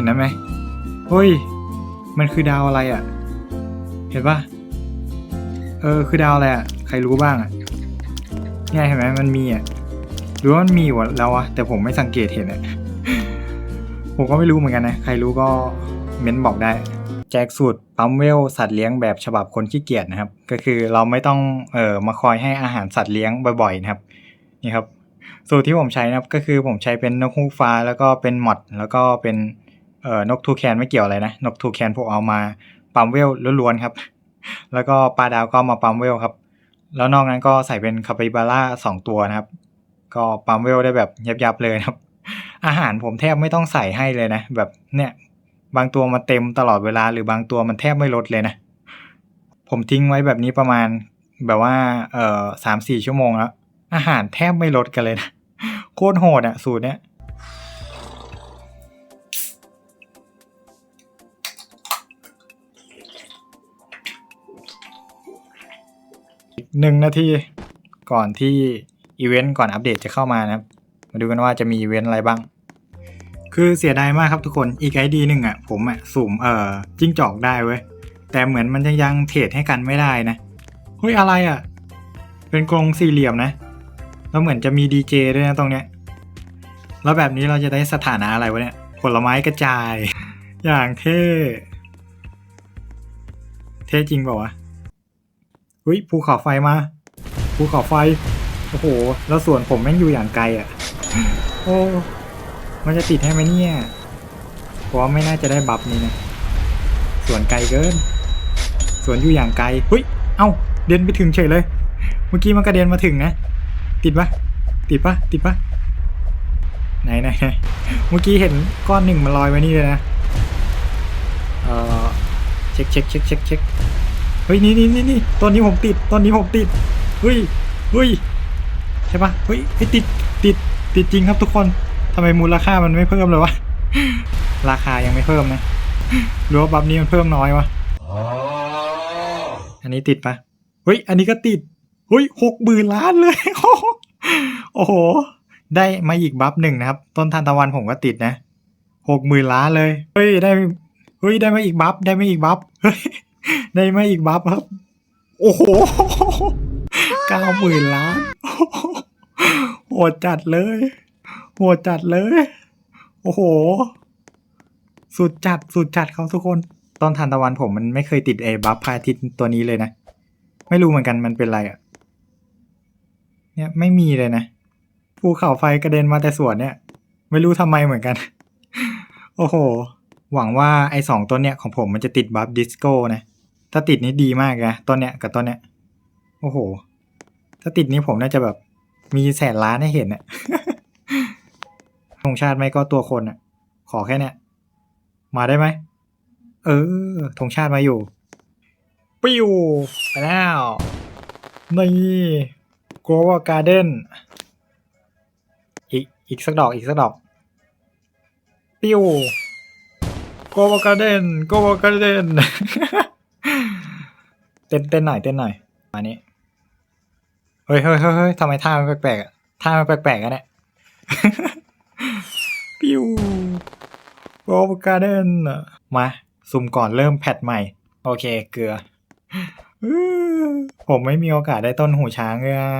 ห็นนะไหมเฮ้ย มันคือดาวอะไรอะ่ะ เห็นปะเออ คือดาวอะไรอะ่ะ ใครรู้บ้างอะ่ะเนี่ยเห็นไหมมันมีอะ่ะหรือว่ามันมีอยู่แล้วอะแต่ผมไม่สังเกตเห็นอะผมก็ไม่รู้เหมือนกันนะ ใครรู้ก็เม้นบอกได้ แจกสูตรปั๊มเวลสัตว์เลี้ยงแบบฉบับคนขี้เกียจนะครับ ก็คือเราไม่ต้องเอ่อมาคอยให้อาหารสัตว์เลี้ยงบ่อยๆนะครับ นี่ครับ สูตรที่ผมใช้นะครับก็คือผมใช้เป็นนกฮูกฟ้า แล้วก็เป็นหมอดแล้วก็เป็น เอ่อนกทูแคนไม่เกี่ยวอะไรนะ นกทูแคนผมเอามาปั๊มเวลล้วนๆครับ แล้วก็ปลาดาวก็มาปั๊มเวลครับ แล้วนอกนั้นก็ใส่เป็นคาปิบาร่าสองตัวนะครับ ก็ปั๊มเวลได้แบบยับๆเลยครับ อาหารผมแทบไม่ต้องใส่ให้เลยนะ แบบเนี่ยบางตัวมันเต็มตลอดเวลาหรือบางตัวมันแทบไม่ลดเลยนะ ผมทิ้งไว้แบบนี้ประมาณแบบว่าเอ่อสามสี่ชั่วโมงแล้วอาหารแทบไม่ลดกันเลยนะ โคตรโหดอะสูตรเนี้ย หนึ่งนาทีก่อนที่อีเวนต์ก่อนอัปเดตจะเข้ามานะครับ มาดูกันว่าจะมีอีเวนต์อะไรบ้าง คือเสียดายมากครับทุกคนอีกไอดีหนึ่งอะผมอะสุ่มเอ่อจิ้งจอกได้เว้ย แต่เหมือนมันยังยังเทรดให้กันไม่ได้นะ เฮ้ยอะไรอะ เป็นกรงสี่เหลี่ยมนะ แล้วเหมือนจะมีดีเจด้วยนะตรงเนี้ย แล้วแบบนี้เราจะได้สถานะอะไรวะเนี่ย ผลไม้กระจาย อย่างเท่ เท่จริงเปล่าวะ เฮ้ยภูเขาไฟมาภูเขาไฟโอ้โห แล้วส่วนผมแม่งอยู่อย่างไกลอะ โอ้ มันจะติดให้ไหมเนี่ยเพราะไม่น่าจะได้บัฟนี้นะ ส่วนไกลเกิน ส่วนอยู่อย่างไกลเฮ้ย เอ้า เดินไปถึงเฉยเลย เมื่อกี้มันกระเด็นมาถึงนะ ติดปะติดปะติดปะไหนไหนไหนเมื่อกี้เห็นก้อนหนึ่งมันลอยไว้นี่เลยนะ เออเช็คเช็คเช็คเช็คเช็ค เฮ้ยนี่นี่นี่นี่ตอนนี้ผมติดตอนนี้ผมติดเฮ้ยเฮ้ยใช่ปะเฮ้ยเฮ้ยติดติดติดจริงครับทุกคนทำไมมูลค่ามันไม่เพิ่มเลยวะราคายังไม่เพิ่มนะหรือว่าบัฟนี้มันเพิ่มน้อยวะอันนี้ติดปะเฮ้ยอันนี้ก็ติดเฮ้ยหกหมื่นล้านเลยโอ้โห ได้มาอีกบัฟหนึ่งนะครับ ต้นทานตะวันผมก็ติดนะหกหมื่นล้านเลย เฮ้ยได้ เฮ้ยได้มาอีกบัฟได้มาอีกบัฟเฮ้ย ได้มาอีกบัฟครับ โอ้โหเก้าหมื่นล้านโหดจัดเลยโหดจัดเลย โอ้โห สุดจัดสุดจัดเขาทุกคน ตอนทานตะวันผมมันไม่เคยติดไอ้บัฟพาทิตตัวนี้เลยนะ ไม่รู้เหมือนกันมันเป็นไรอะ่ะ เนี่ยไม่มีเลยนะภูเขาไฟกระเด็นมาแต่สวนเนี่ย ไม่รู้ทำไมเหมือนกัน โอ้โห หวังว่าไอ้สองตัวเนี้ยของผมมันจะติดบัฟดิสโก้นะ ถ้าติดนี่ดีมากนะตัวเนี้ยกับตัวเนี้ย โอ้โห ถ้าติดนี้ผมน่าจะแบบมีแสนล้านให้เห็นอะธงชาติไม่ก็ตัวคนอะขอแค่เนี้ยมาได้ไหม เออธงชาติมาอยู่ ปิ้วไปแล้วนี่โกวาการ์เด้นอีกอีกสักดอกอีกสักดอก ปิ้วโกวาการ์เด้นโกวาการ์เด้น เต้นเต้นหน่อยเต้นหน่อยมานี้เฮ้ยเฮ้ยเฮ้ยเฮ้ยทำไมท่ามันแปลกๆอะท่ามันแปลกๆกันเนี่ยปิ้วโอเวอร์การ์เดนมาซุ่มก่อนเริ่มแพทใหม่ โอเคเกลือผมไม่มีโอกาสได้ต้นหูช้างเลยอะ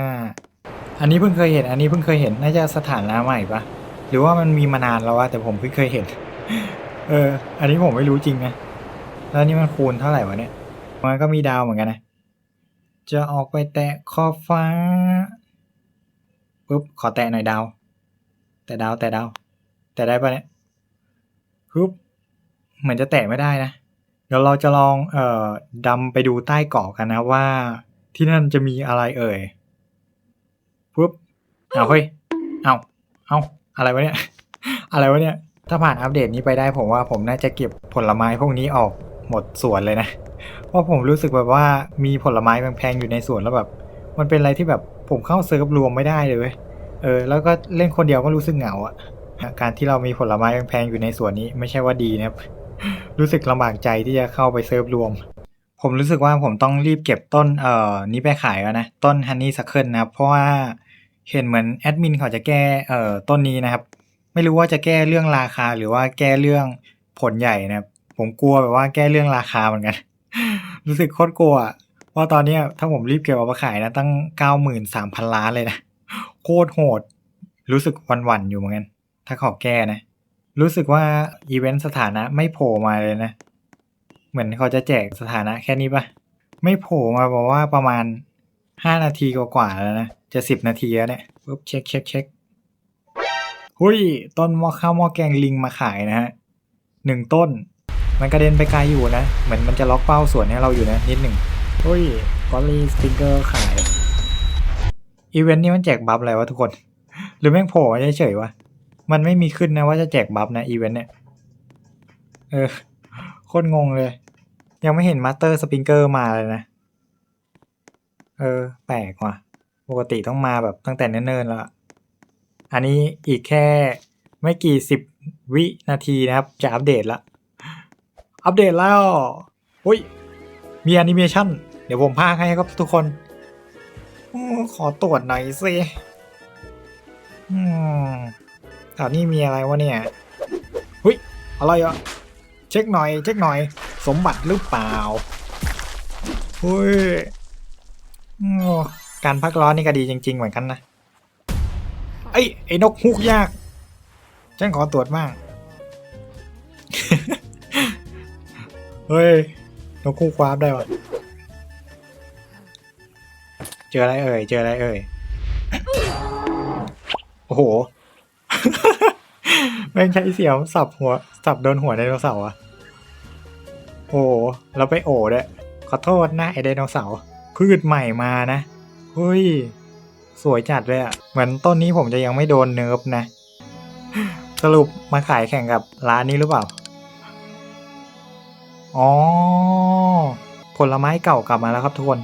อันนี้เพิ่งเคยเห็น อันนี้เพิ่งเคยเห็น น่าจะสถานะใหม่ปะหรือว่ามันมีมานานแล้ววะแต่ผมเพิ่งเคยเห็น เออ อันนี้ผมไม่รู้จริงนะ แล้วนี่มันคูณเท่าไหร่วะเนี่ย มันก็มีดาวเหมือนกันนะ จะออกไปแตะขอบฟ้าปุ๊บขอแตะหน่อยดาว แต่ดาวแต่ดาว แต่ได้ปะเนี่ยปุ๊บเหมือนจะแตะไม่ได้นะ เดี๋ยวเราจะลองเอ่อดำไปดูใต้เกาะกันนะว่าที่นั่นจะมีอะไรเอ่ยปุ๊บเอาเฮ้ยเอาเอาอะไรวะเนี่ย อะไรวะเนี่ย ถ้าผ่านอัปเดตนี้ไปได้ผมว่าผมน่าจะเก็บผลไม้พวกนี้ออก หมดสวนเลยนะเพราะผมรู้สึกแบบว่ามีผลไม้แพงๆอยู่ในสวนแล้วแบบ มันเป็นอะไรที่แบบผมเข้าเซิร์ฟรวมไม่ได้เลยเว้ยเออแล้วก็เล่นคนเดียวก็รู้สึกเหงาอะการที่เรามีผลไม้แพงๆอยู่ในสวนนี้ไม่ใช่ว่าดีนะครับ รู้สึกลำบากใจที่จะเข้าไปเซิร์ฟรวม ผมรู้สึกว่าผมต้องรีบเก็บต้นเอ่อนี้ไปขายแล้วนะ ต้นฮันนี่ซัคเคิลนะครับ เพราะว่าเห็นเหมือนแอดมินเขาจะแก้เอ่อต้นนี้นะครับ ไม่รู้ว่าจะแก้เรื่องราคาหรือว่าแก้เรื่องผลใหญ่นะครับ ผมกลัวแบบว่าแก้เรื่องราคาเหมือนกัน รู้สึกโคตรกลัวอะเพราตอนนี้ถ้าผมรีบเก็บเอามาขายนะตั้งเก้าหมื่นสามพันล้านเลยนะ โคตรโหด รู้สึกหวันอยู่เหมือนกัน ถ้าขอแก้นะ รู้สึกว่าอีเวนต์สถานะไม่โผล่มาเลยนะ เหมือนเขาจะแจกสถานะแค่นี้ปะไม่โผล่มาบอกว่าประมาณห้านาทีกว่าๆแล้วนะ จะสิบนาทีแล้วเนี่ยปุ๊บเช็คเช็คเช็คหุยต้นมอข้าวมอแกงลิงมาขายนะฮะหนึ่งต้น มันกระเด็นไปไกลอยู่นะ เหมือนมันจะล็อกเป้าสวนให้เราอยู่นะนิดหนึ่งหุยกอลลี่สติงเกอร์ขาย อีเวนต์นี้มันแจกบัฟอะไรวะทุกคน หรือแม่งโผล่มาเฉยๆวะ มันไม่มีขึ้นนะว่าจะแจกบัฟนะอีเวนต์เนี่ย เออ โคตรงงเลย ยังไม่เห็นมาสเตอร์สปริงเกอร์มาเลยนะ เออ แปลกว่ะ ปกติต้องมาแบบตั้งแต่เนิ่นๆแล้วอะอันนี้อีกแค่ไม่กี่สิบวินาทีนะครับ จะอัปเดตละ อัปเดตแล้วอุ้ย มีแอนิเมชันเดี๋ยวผมพากให้ครับทุกคนอขอตรวจหน่อยสิอืมแถวนี้มีอะไรวะเนี่ยหุ้ย อะไรอะ เช็คหน่อย เช็คหน่อย สมบัติหรือเปล่าเฮ้ยการพักร้อนนี่ก็ดีจริง ๆ เหมือนกันนะ ไอ้ไอ้นกฮูกยาก ฉันขอตรวจบ้าง เฮ้ยนกฮูกวาได้วะเจออะไรเอ่ย เจออะไรเอ่ย โอ้โหแม่งใช้เสียมสับหัว สับโดนหัวไดโนเสาร์อะโอ้โหแล้วไปโอ้ด้วยขอโทษนะไอไดโนเสาร์พืชใหม่มานะเฮ้ย สวยจัดเลยอะเหมือนต้นนี้ผมจะยังไม่โดนเนิร์ฟนะ สรุปมาขายแข่งกับร้านนี้หรือเปล่า อ๋อ ผลไม้เก่ากลับมาแล้วครับทุกคน